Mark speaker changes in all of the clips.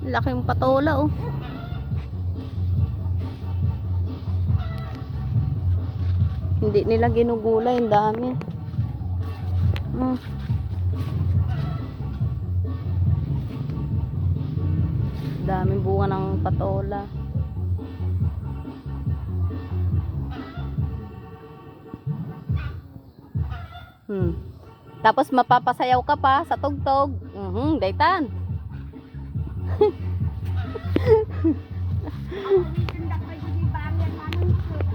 Speaker 1: Laking patola oh. Hindi nila ginugulay, ang dami. Mm. Daming bunga ng patola. Hmm. Tapos mapapasayaw ka pa sa tugtog. Mhm, daytan.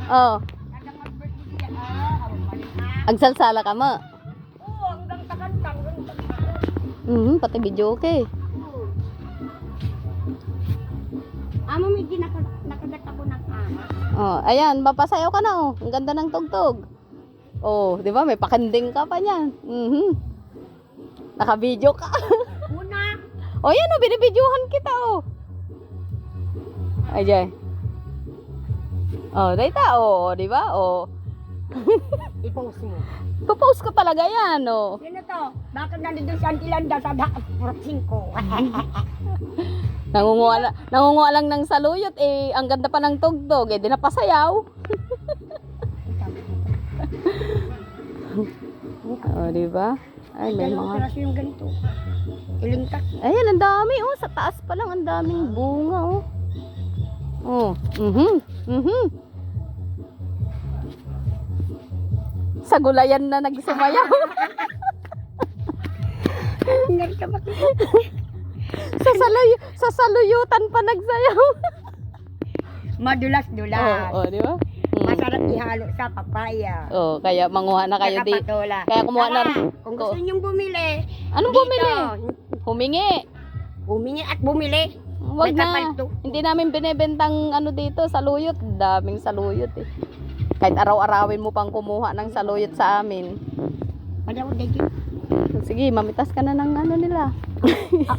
Speaker 1: Oh, agsalsala ka mo. Mhm, pati video okay.
Speaker 2: Amo may di naka, nakagat ako ng ama.
Speaker 1: Oh, ayan, mapasayaw ka na oh. Ang ganda ng tugtog. Oh, 'di ba? May pakanding ka pa niyan. Mhm. Naka-video ka.
Speaker 2: Una,
Speaker 1: oh, yan oh, binibidyohan kita oh. Ajay. Oh, dayta oh, 'di ba? Oh.
Speaker 2: i-post mo.
Speaker 1: Popost ko talaga yan oh.
Speaker 2: Sino to? Bakit nandito si Auntie Landa sa da- proxing ko?
Speaker 1: Nangunguha, la- nangunguha lang ng saluyot eh. Ang ganda pa ng tugtog eh. Di na pasayaw. oh, di ba? Ay, may
Speaker 2: Dalawang
Speaker 1: mga...
Speaker 2: piraso yung ganito. Ilintak.
Speaker 1: Ayan, ang dami oh. Sa taas pa lang, ang daming bunga oh. Oh, mhm, mhm. Sa gulayan na nagsumayaw. Sa, saluy, sa saluyutan pa nagsayaw.
Speaker 2: Madulas-dulas.
Speaker 1: oh, oh, di ba?
Speaker 2: Masarap ihalo sa papaya.
Speaker 1: Oh, kaya manguha na kayo di. Kaya kumuha na-
Speaker 2: Tara, Kung gusto
Speaker 1: ko-
Speaker 2: niyong bumili,
Speaker 1: Anong
Speaker 2: dito,
Speaker 1: bumili? Humingi.
Speaker 2: Humingi at bumili.
Speaker 1: Wag
Speaker 2: May
Speaker 1: na.
Speaker 2: kapalto.
Speaker 1: Hindi namin binebentang ano dito, saluyot. Daming saluyot eh. Kahit araw-arawin mo pang kumuha ng saluyot sa amin.
Speaker 2: Padaw dagi.
Speaker 1: Sige, mamitas ka na ng ano nila.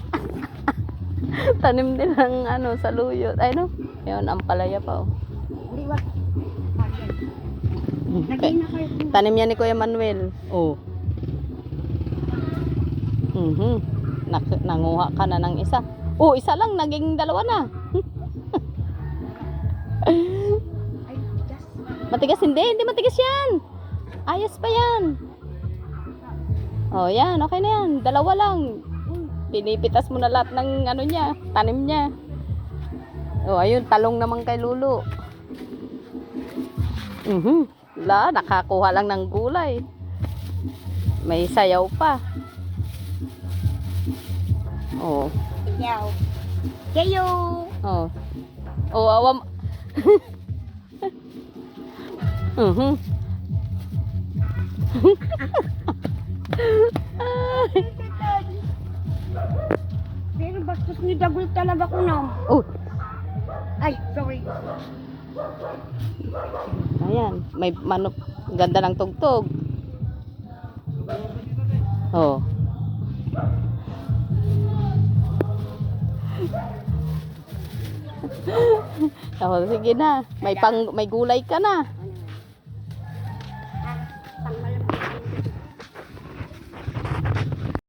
Speaker 1: Tanim din ng ano, saluyot. Ay no? Yun, ang palaya pa oh.
Speaker 2: Hindi ba? Kayo.
Speaker 1: Tanim yan ni Kuya Manuel. Oh. Mhm. Nak- nanguha ka na ng isa. Oh, isa lang, naging dalawa na. Matigas hindi, hindi matigas yan. Ayos pa yan. Oh, yan, okay na yan. Dalawa lang. Pinipitas mo na lahat ng ano niya, tanim niya. Oh, ayun, talong naman kay Lulu. Mhm. La, nakakuha lang ng gulay. May sayaw pa. Oh.
Speaker 2: Yaw. Kayo.
Speaker 1: Oh. Oh, awam. Mhm.
Speaker 2: Pero bastos ni Dagul talaga ko na.
Speaker 1: Oh,
Speaker 2: Ay, sorry.
Speaker 1: Ayan, may manok. Ganda ng tugtog. Oh. oh, sige na. May pang may gulay ka na. Pang malamang.